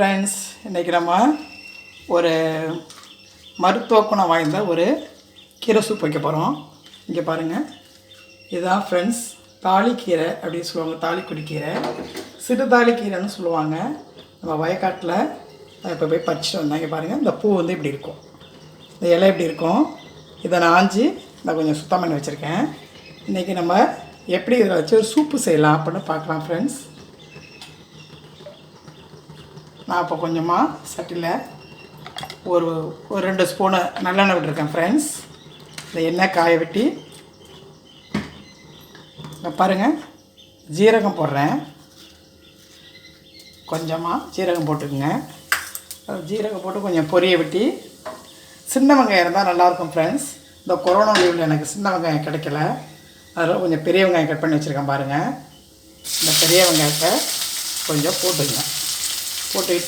Friends இன்றைக்கி நம்ம ஒரு மருத்துவ குணம் வாய்ந்த ஒரு கீரை சூப் வைக்க போகிறோம் இங்கே பாருங்கள் இதுதான் ஃப்ரெண்ட்ஸ் தாலிக்கீரை அப்படின்னு சொல்லுவாங்க தாலிக்குடி கீரை. சிறு தாலிக்கீரைன்னு சொல்லுவாங்க. நம்ம வயக்காட்டில் இப்போ போய் பறிச்சுட்டு வந்தாங்க பாருங்கள் இந்த பூ வந்து இப்படி இருக்கும். இந்த இலை இப்படி இருக்கும். இதை நான் ஆஞ்சி நான் கொஞ்சம் சுத்தம் பண்ணி வச்சுருக்கேன். இன்றைக்கி நம்ம எப்படி இதில் வச்சு ஒரு சூப்பு செய்யலாம் அப்படின்னு பார்க்கலாம் ஃப்ரெண்ட்ஸ் நான் இப்போ கொஞ்சமாக சட்டியில் ஒரு ஒரு ரெண்டு ஸ்பூனு நல்லெண்ணெய் விட்டுருக்கேன் ஃப்ரெண்ட்ஸ் இந்த எண்ணெய் காய வெட்டி இங்கே பாருங்கள் ஜீரகம் போடுறேன். கொஞ்சமாக ஜீரகம் போட்டுக்குங்க. ஜீரகம் போட்டு கொஞ்சம் பொரிய வெட்டி சின்ன வெங்காயம் இருந்தால் நல்லாயிருக்கும் ஃப்ரெண்ட்ஸ் இந்த கொரோனா லீவில் எனக்கு சின்ன வெங்காயம் கிடைக்கல. அதில் கொஞ்சம் பெரிய வெங்காயம் கட் பண்ணி வச்சுருக்கேன் பாருங்கள் இந்த பெரிய வெங்காயத்தை கொஞ்சம் போட்டுங்க போட்டு